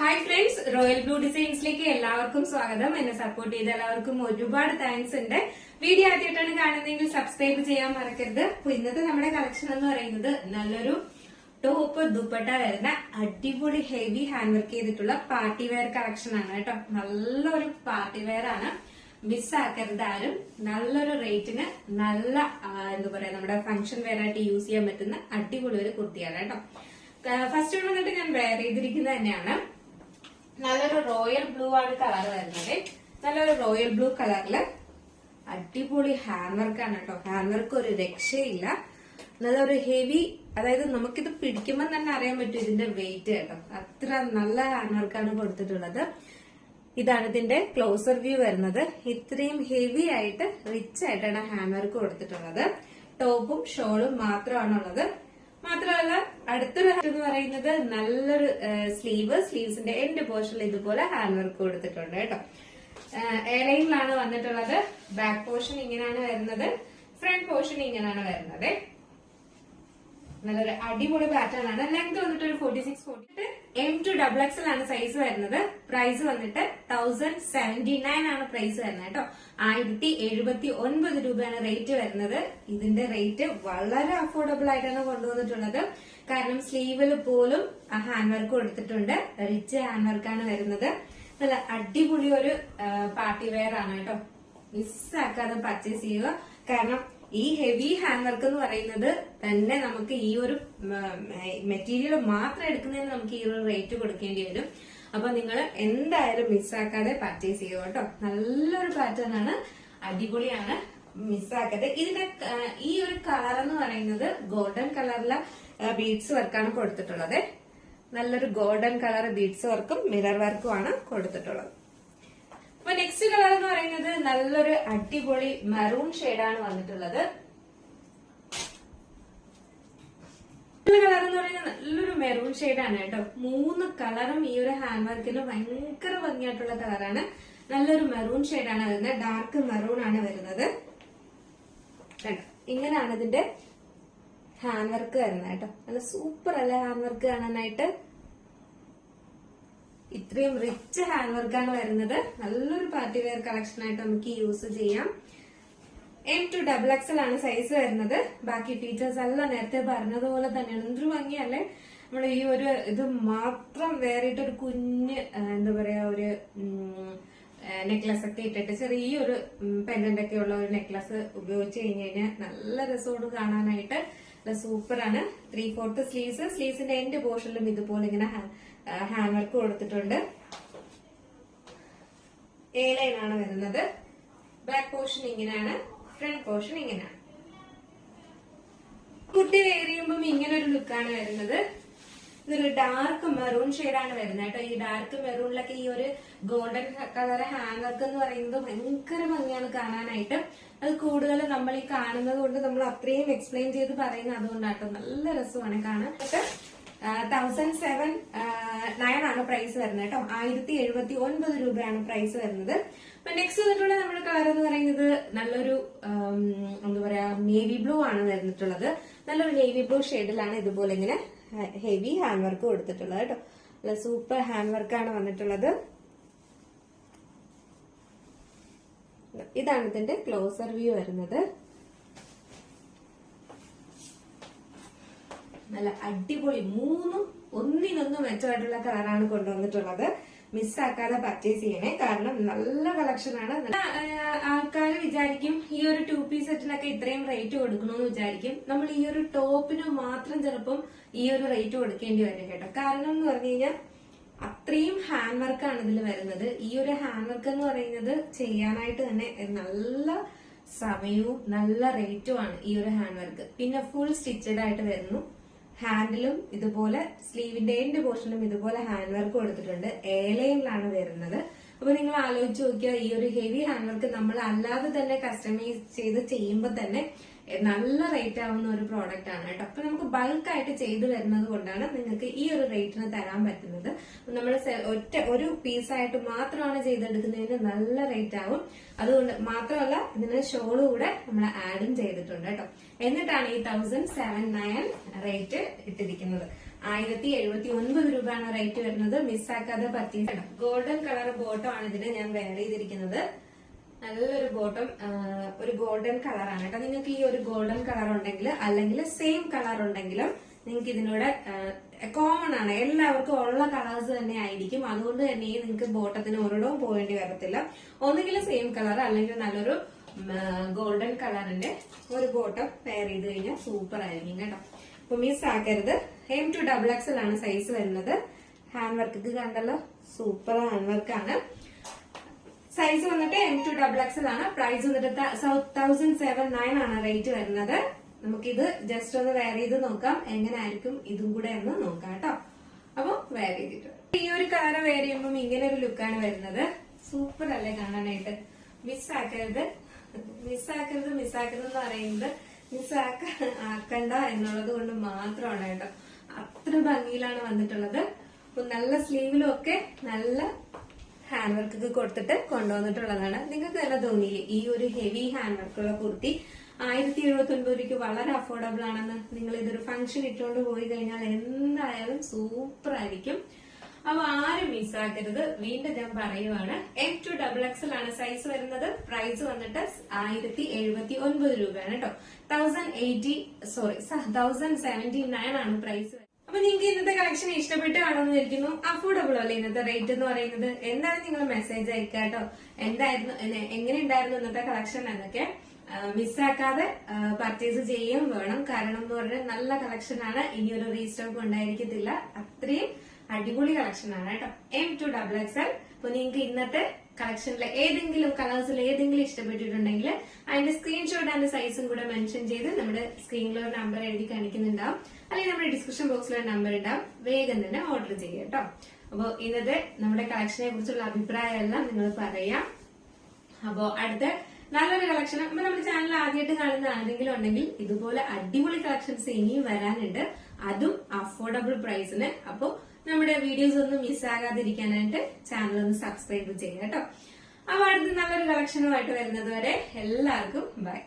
Hi friends royal blue ഡിസൈൻസിലേക്ക് എല്ലാവർക്കും സ്വാഗതം. എന്നെ സപ്പോർട്ട് ചെയ്ത എല്ലാവർക്കും ഒരുപാട് താങ്ക്സ് ഉണ്ട്. വീഡിയോ ആദ്യമായിട്ടാണ് കാണുന്നതെങ്കിൽ സബ്സ്ക്രൈബ് ചെയ്യാൻ മറക്കരുത്. അപ്പൊ ഇന്നത്തെ നമ്മുടെ കളക്ഷൻ എന്ന് പറയുന്നത് നല്ലൊരു ടോപ്പ് ദുപ്പട്ട വരുന്ന അടിപൊളി ഹെവി ഹാൻഡ് വർക്ക് ചെയ്തിട്ടുള്ള പാർട്ടി വെയർ കളക്ഷൻ ആണ് കേട്ടോ. നല്ലൊരു പാർട്ടി വെയർ ആണ്. മിസ്സാക്കരുത് ആരും. നല്ലൊരു റേറ്റിന് നല്ല എന്താ പറയാ നമ്മുടെ ഫംഗ്ഷൻ വെയർ ആയിട്ട് യൂസ് ചെയ്യാൻ പറ്റുന്ന അടിപൊളി ഒരു കുർത്തിയാണ് കേട്ടോ. ഫസ്റ്റ് വന്നിട്ട് ഞാൻ വെയർ ചെയ്തിരിക്കുന്നത് തന്നെയാണ്. നല്ലൊരു റോയൽ ബ്ലൂ ആണ് കളർ വരുന്നത്. നല്ലൊരു റോയൽ ബ്ലൂ കളറിൽ അടിപൊളി ഹാൻഡ് വർക്കാണ് കേട്ടോ. ഹാൻഡ് വർക്ക് ഒരു രക്ഷയില്ല. നല്ലൊരു ഹെവി അതായത് നമുക്കിത് പിടിക്കുമ്പോൾ തന്നെ അറിയാൻ പറ്റും ഇതിന്റെ വെയിറ്റ് കേട്ടോ. അത്ര നല്ല ഹാൻഡ് വർക്കാണ് കൊടുത്തിട്ടുള്ളത്. ഇതാണ് ഇതിന്റെ ക്ലോസർ വ്യൂ വരുന്നത്. ഇത്രയും ഹെവി ആയിട്ട് റിച്ച് ആയിട്ടാണ് ഹാൻഡ് വർക്ക് കൊടുത്തിട്ടുള്ളത്. ടോപ്പും ഷോളും മാത്രമാണുള്ളത്. മാത്രമല്ല അടുത്തൊരു ഹാറ്റ് എന്ന് പറയുന്നത് നല്ലൊരു സ്ലീവ് സ്ലീവ്സിന്റെ എൻഡ് പോർഷനിൽ ഇതുപോലെ ഹാൻഡ് വർക്ക് കൊടുത്തിട്ടുണ്ട് കേട്ടോ. എയർലൈനിലാണ് വന്നിട്ടുള്ളത്. ബാക്ക് പോർഷൻ ഇങ്ങനെയാണ് വരുന്നത്. ഫ്രണ്ട് പോർഷൻ ഇങ്ങനെയാണ് വരുന്നത്. നല്ലൊരു അടിപൊളി പാറ്റേൺ ആണ്. ലെങ്ത് വന്നിട്ട് ഒരു forty six forty M to double XL ആണ് സൈസ് വരുന്നത്. പ്രൈസ് വന്നിട്ട് തൗസൻഡ് സെവന്റി നയൻ ആണ് പ്രൈസ് വരുന്നത് കേട്ടോ. ആയിരത്തി എഴുപത്തി ഒൻപത് രൂപയാണ് റേറ്റ് വരുന്നത്. ഇതിന്റെ റേറ്റ് വളരെ അഫോർഡബിൾ ആയിട്ടാണ് കൊണ്ടുവന്നിട്ടുള്ളത്. കാരണം സ്ലീവിൽ പോലും ആ ഹാൻഡ് വർക്ക് കൊടുത്തിട്ടുണ്ട്. റിച്ച് ഹാൻഡ് വർക്കാണ് വരുന്നത്. നല്ല അടിപൊളി ഒരു പാർട്ടി വെയർ ആണ് കേട്ടോ. മിസ്സാക്കാതെ പർച്ചേസ് ചെയ്യുക. കാരണം ഈ ഹെവി ഹാൻഡ് വർക്ക് എന്ന് പറയുന്നത് തന്നെ നമുക്ക് ഈ ഒരു മെറ്റീരിയൽ മാത്രം എടുക്കുന്നതിന് നമുക്ക് ഈ ഒരു റേറ്റ് കൊടുക്കേണ്ടി വരും. അപ്പൊ നിങ്ങൾ എന്തായാലും മിസ്സാക്കാതെ പർച്ചേസ് ചെയ്യുക കേട്ടോ. നല്ലൊരു പാറ്റേൺ ആണ്. അടിപൊളിയാണ് മിസ്സാക്കാതെ ഇതിന്റെ ഈ ഒരു കളർ എന്ന് പറയുന്നത് ഗോൾഡൻ കളറിലെ ബീഡ്സ് വർക്കാണ് കൊടുത്തിട്ടുള്ളത്. നല്ലൊരു ഗോൾഡൻ കളർ ബീഡ്സ് വർക്കും മിറർ വർക്കും ആണ് കൊടുത്തിട്ടുള്ളത്. അപ്പൊ നെക്സ്റ്റ് കളർ എന്ന് പറയുന്നത് നല്ലൊരു അടിപൊളി മെറൂൺ ഷെയ്ഡാണ് വന്നിട്ടുള്ളത്. കളർ എന്ന് പറയുന്നത് നല്ലൊരു മെറൂൺ ഷെയ്ഡാണ് കേട്ടോ. മൂന്ന് കളറും ഈ ഒരു ഹാൻഡ് വർക്കിന് ഭയങ്കര ഭംഗിയായിട്ടുള്ള കളറാണ് നല്ലൊരു മെറൂൺ ഷെയ്ഡാണ് വരുന്നത്. ഡാർക്ക് മെറൂൺ ആണ് വരുന്നത്. ഇങ്ങനെയാണ് ഇതിന്റെ ഹാൻഡ് വർക്ക് വരുന്നത് കേട്ടോ. നല്ല സൂപ്പർ അല്ലേ ഹാൻഡ് വർക്ക് കാണാനായിട്ട്? ഇത്രയും റിച്ച് ഹാൻഡ് വർക്കാണ് വരുന്നത്. നല്ലൊരു പാർട്ടി വെയർ കളക്ഷൻ ആയിട്ട് നമുക്ക് യൂസ് ചെയ്യാം. എം ടു ഡബിൾ എക്സൽ ആണ് സൈസ് വരുന്നത്. ബാക്കി ഫീച്ചേഴ്സ് എല്ലാം നേരത്തെ പറഞ്ഞതുപോലെ തന്നെയാണ്. എന്തൊരു ഭംഗിയല്ലേ? നമ്മൾ ഈ ഒരു ഇത് മാത്രം വേറിട്ട് ഒരു കുഞ്ഞ് എന്താ പറയാ ഒരു നെക്ലസ് ഒക്കെ ഇട്ടിട്ട് ചെറിയൊരു പെൻഡന്റ് ഒക്കെ ഉള്ള ഒരു നെക്ലസ് ഉപയോഗിച്ച് കഴിഞ്ഞ് കഴിഞ്ഞാൽ നല്ല രസമാണ് കാണാനായിട്ട്. സൂപ്പറാണ് ത്രീ ഫോർത്ത് സ്ലീവ്സ് സ്ലീവ്സിന്റെ എൻഡ് പോർഷനിലും ഇതുപോലെ ഇങ്ങനെ ഹാൻഡ് വർക്ക് കൊടുത്തിട്ടുണ്ട്. എ ലൈൻ ആണ് വരുന്നത്. ബാക്ക് പോർഷൻ ഇങ്ങനെയാണ് ഫ്രണ്ട് പോർഷൻ ഇങ്ങനെയാണ്. കുട്ടി വേറിയുമ്പം ഇങ്ങനെ ഒരു ലുക്കാണ് വരുന്നത്. ഇതൊരു ഡാർക്ക് മെറൂൺ ഷെയ്ഡാണ് വരുന്നത് കേട്ടോ. ഈ ഡാർക്ക് മെറൂണിലൊക്കെ ഈ ഒരു ഗോൾഡൻ കളർ ഹാൻഡ് വർക്ക് എന്ന് പറയുന്നത് ഭയങ്കര ഭംഗിയാണ് കാണാനായിട്ട്. അത് കൂടുതൽ നമ്മൾ ഈ കാണുന്നത് കൊണ്ട് നമ്മൾ അത്രയും എക്സ്പ്ലെയിൻ ചെയ്ത് പറയുന്നത് അതുകൊണ്ടാട്ടോ. നല്ല രസമാണ് കാണാൻ. തൗസൻഡ് സെവൻ നയൻ ആണ് പ്രൈസ് വരുന്നത് കേട്ടോ. ആയിരത്തി എഴുപത്തി ഒൻപത് രൂപയാണ് പ്രൈസ് വരുന്നത്. അപ്പൊ നെക്സ്റ്റ് വന്നിട്ടുള്ള നമ്മുടെ കളർ എന്ന് പറയുന്നത് നല്ലൊരു എന്താ പറയാ നേവി ബ്ലൂ ആണ് വരുന്നിട്ടുള്ളത് നല്ലൊരു നേവി ബ്ലൂ ഷെയ്ഡിലാണ് ഇതുപോലെ ഇങ്ങനെ ഹെവി ഹാൻഡ് വർക്ക് കൊടുത്തിട്ടുള്ളത് കേട്ടോ. നല്ല സൂപ്പർ ഹാൻഡ് വർക്കാണ് വന്നിട്ടുള്ളത്. ഇതാണ് ഇതിന്റെ ക്ലോസർ വ്യൂ വരുന്നത്. നല്ല അടിപൊളി മൂന്നും ഒന്നിനൊന്ന് മെച്ചമായിട്ടുള്ള കളറാണ് കൊണ്ടുവന്നിട്ടുള്ളത്. മിസ്സാക്കാതെ പർച്ചേസ് ചെയ്യണേ. കാരണം നല്ല കളക്ഷൻ ആണ്. ആൾക്കാർ വിചാരിക്കും ഈ ഒരു ടു പീസ് സെറ്റിനൊക്കെ ഇത്രയും റേറ്റ് കൊടുക്കണമെന്ന് വിചാരിക്കും. നമ്മൾ ഈ ഒരു ടോപ്പിന് മാത്രം ചിലപ്പം ഈ ഒരു റേറ്റ് കൊടുക്കേണ്ടി വരും കേട്ടോ. കാരണം എന്ന് പറഞ്ഞു കഴിഞ്ഞാൽ അത്രയും ഹാൻഡ് വർക്കാണ് ഇതിൽ വരുന്നത്. ഈ ഒരു ഹാൻഡ് വർക്ക് എന്ന് പറയുന്നത് ചെയ്യാനായിട്ട് തന്നെ നല്ല സമയവും നല്ല റേറ്റുമാണ് ഈ ഒരു ഹാൻഡ് വർക്ക് പിന്നെ ഫുൾ സ്റ്റിച്ചഡ് ആയിട്ട് വരുന്നു. ഹാൻഡിലും ഇതുപോലെ സ്ലീവിന്റെ എൻഡ് പോർഷനും ഇതുപോലെ ഹാൻഡ് വർക്ക് കൊടുത്തിട്ടുണ്ട് ലൈനിലാണ് വരുന്നത്. അപ്പൊ നിങ്ങൾ ആലോചിച്ച് നോക്കിയാൽ ഈ ഒരു ഹെവി ഹാൻഡ് വർക്ക് നമ്മൾ അല്ലാതെ തന്നെ കസ്റ്റമൈസ് ചെയ്ത് ചെയ്യുമ്പോൾ തന്നെ നല്ല റേറ്റ് ആവുന്ന ഒരു പ്രോഡക്റ്റ് ആണ് കേട്ടോ. അപ്പൊ നമുക്ക് ബൾക്കായിട്ട് ചെയ്തു വരുന്നത് കൊണ്ടാണ് നിങ്ങൾക്ക് ഈ ഒരു റേറ്റിന് തരാൻ പറ്റുന്നത്. നമ്മൾ ഒറ്റ ഒരു പീസായിട്ട് മാത്രമാണ് ചെയ്തെടുക്കുന്നതിന് നല്ല റേറ്റ് ആവും. അതുകൊണ്ട് മാത്രമല്ല ഇതിന് ഷോൾ കൂടെ നമ്മൾ ആഡും ചെയ്തിട്ടുണ്ട് കേട്ടോ. എന്നിട്ടാണ് ഈ തൗസൻഡ് സെവൻ നയൻ റേറ്റ് ഇട്ടിരിക്കുന്നത്. ആയിരത്തി എഴുപത്തി ഒൻപത് രൂപയാണ് റേറ്റ് വരുന്നത് മിസ്സാക്കാതെ പർച്ചേസ് ചെയ്യണം. ഗോൾഡൻ കളർ ബോട്ടം ആണ് ഇതിന് ഞാൻ വെയർ ചെയ്തിരിക്കുന്നത്. നല്ലൊരു ബോട്ടം ഒരു ഗോൾഡൻ കളറാണ് കേട്ടോ നിങ്ങൾക്ക് ഈ ഒരു ഗോൾഡൻ കളർ ഉണ്ടെങ്കിൽ അല്ലെങ്കിൽ സെയിം കളർ ഉണ്ടെങ്കിലും നിങ്ങൾക്ക് ഇതിനോട് കോമൺ ആണ്. എല്ലാവർക്കും ഉള്ള കളേഴ്സ് തന്നെ ആയിരിക്കും. അതുകൊണ്ട് തന്നെ നിങ്ങൾക്ക് ബോട്ടത്തിന് ഒരിടവും പോകേണ്ടി വരത്തില്ല. ഒന്നുകിൽ സെയിം കളർ അല്ലെങ്കിൽ നല്ലൊരു ഗോൾഡൻ കളറിന്റെ ഒരു ബോട്ടം പെയർ ചെയ്ത് കഴിഞ്ഞാൽ സൂപ്പർ ആയിരിക്കും കേട്ടോ. അപ്പൊ മിസ് ആക്കരുത് എം ടു ഡബിൾ എക്സൽ ആണ് സൈസ് വരുന്നത്. ഹാൻഡ് വർക്ക് കണ്ടല്ലോ സൂപ്പർ ഹാൻഡ് വർക്ക് ആണ്. സൈസ് വന്നിട്ട് എം ടു ഡബിൾ എക്സൽ ആണ്. പ്രൈസ് വന്നിട്ട് തൗസൻഡ് സെവൻ നയൻ ആണ് റേറ്റ് വരുന്നത്. നമുക്കിത് ജസ്റ്റ് ഒന്ന് വെയർ ചെയ്ത് നോക്കാം. എങ്ങനെയായിരിക്കും ഇതും കൂടെ എന്ന് നോക്കാം കേട്ടോ. അപ്പൊ വെയർ ചെയ്തിട്ട്. ഈ ഒരു കളർ വെയർ ചെയ്യുമ്പോൾ ഇങ്ങനെ ഒരു ലുക്കാണ് വരുന്നത്. സൂപ്പർ അല്ലേ കാണാനായിട്ട്? മിസ്സാക്കരുത് മിസ്സാക്കരുത് മിസ്സാക്കരുത് എന്ന് പറയുന്നത് മിസ്സാക്ക ആക്കണ്ട എന്നുള്ളത് കൊണ്ട് മാത്രമാണ് കേട്ടോ. അത്ര ഭംഗിയിലാണ് വന്നിട്ടുള്ളത്. അപ്പൊ നല്ല സ്ലീവിലും ഒക്കെ നല്ല ഹാൻഡ് വർക്ക് ഒക്കെ കൊടുത്തിട്ട് കൊണ്ടുവന്നിട്ടുള്ളതാണ്. നിങ്ങൾക്ക് തന്നെ തോന്നിയില്ലേ? ഈ ഒരു ഹെവി ഹാൻഡ് വർക്കുള്ള കുർത്തി ആയിരത്തി എഴുപത്തി ഒൻപത് രൂപയ്ക്ക് വളരെ അഫോർഡബിൾ ആണെന്ന്. നിങ്ങൾ ഇതൊരു ഫംഗ്ഷൻ ഇട്ടുകൊണ്ട് പോയി കഴിഞ്ഞാൽ എന്തായാലും സൂപ്പർ ആയിരിക്കും. അപ്പൊ ആരും മിസ്സാക്കരുത് വീണ്ടും ഞാൻ പറയുവാണ്. എം ടു ഡബിൾ എക്സൽ ആണ് സൈസ് വരുന്നത്. പ്രൈസ് വന്നിട്ട് ആയിരത്തി എഴുപത്തി ഒൻപത് രൂപയാണ് കേട്ടോ thousand eighty sorry thousand seventy nine ആണ് പ്രൈസ് അപ്പൊ നിങ്ങൾക്ക് ഇന്നത്തെ കളക്ഷൻ ഇഷ്ടപ്പെട്ട് വിചാരിക്കുന്നു. അഫോർഡബിൾ അല്ലേ ഇന്നത്തെ റേറ്റ് എന്ന് പറയുന്നത്? എന്തായാലും നിങ്ങൾ മെസ്സേജ് അയക്കുക കേട്ടോ എന്തായിരുന്നു എങ്ങനെ ഉണ്ടായിരുന്നു ഇന്നത്തെ കളക്ഷൻ എന്നൊക്കെ മിസ്സാക്കാതെ പർച്ചേസ് ചെയ്യുകയും വേണം കാരണം എന്ന് പറഞ്ഞാൽ നല്ല കളക്ഷൻ ആണ്. ഇനി ഒരു റീസ്റ്റോക്ക് ഉണ്ടായിരിക്കത്തില്ല. അത്രയും അടിപൊളി കളക്ഷൻ ആണ് കേട്ടോ. M to double X L അപ്പൊ നിങ്ങൾക്ക് ഇന്നത്തെ കളക്ഷനിലെ ഏതെങ്കിലും കളേഴ്സിൽ ഏതെങ്കിലും ഇഷ്ടപ്പെട്ടിട്ടുണ്ടെങ്കിൽ അതിന്റെ സ്ക്രീൻഷോട്ട് അതിന്റെ സൈസും കൂടെ മെൻഷൻ ചെയ്ത് നമ്മുടെ സ്ക്രീനിൽ ഒരു നമ്പർ എഴുതി കാണിക്കുന്നുണ്ടാവും. അല്ലെങ്കിൽ നമ്മുടെ ഡിസ്ക്രിപ്ഷൻ ബോക്സിൽ ഒരു നമ്പർ ഉണ്ടാവും വേഗം തന്നെ ഓർഡർ ചെയ്യുക കേട്ടോ. അപ്പോൾ ഇന്നത്തെ നമ്മുടെ കളക്ഷനെ കുറിച്ചുള്ള അഭിപ്രായമെല്ലാം നിങ്ങൾ പറയാം. അപ്പോ അടുത്ത നല്ലൊരു കളക്ഷൻ അപ്പൊ നമ്മുടെ ചാനൽ ആദ്യമായിട്ട് കാണുന്ന ആരെങ്കിലും ഉണ്ടെങ്കിൽ ഇതുപോലെ അടിപൊളി കളക്ഷൻസ് ഇനിയും വരാനുണ്ട്. അതും അഫോർഡബിൾ പ്രൈസിന് അപ്പോ നമ്മുടെ വീഡിയോസ് ഒന്നും മിസ്സാകാതിരിക്കാനായിട്ട് ചാനൽ ഒന്ന് സബ്സ്ക്രൈബ് ചെയ്യുക കേട്ടോ. അപ്പൊ അടുത്ത നല്ലൊരു കളക്ഷനുമായിട്ട് വരുന്നത് വരെ എല്ലാവർക്കും ബൈ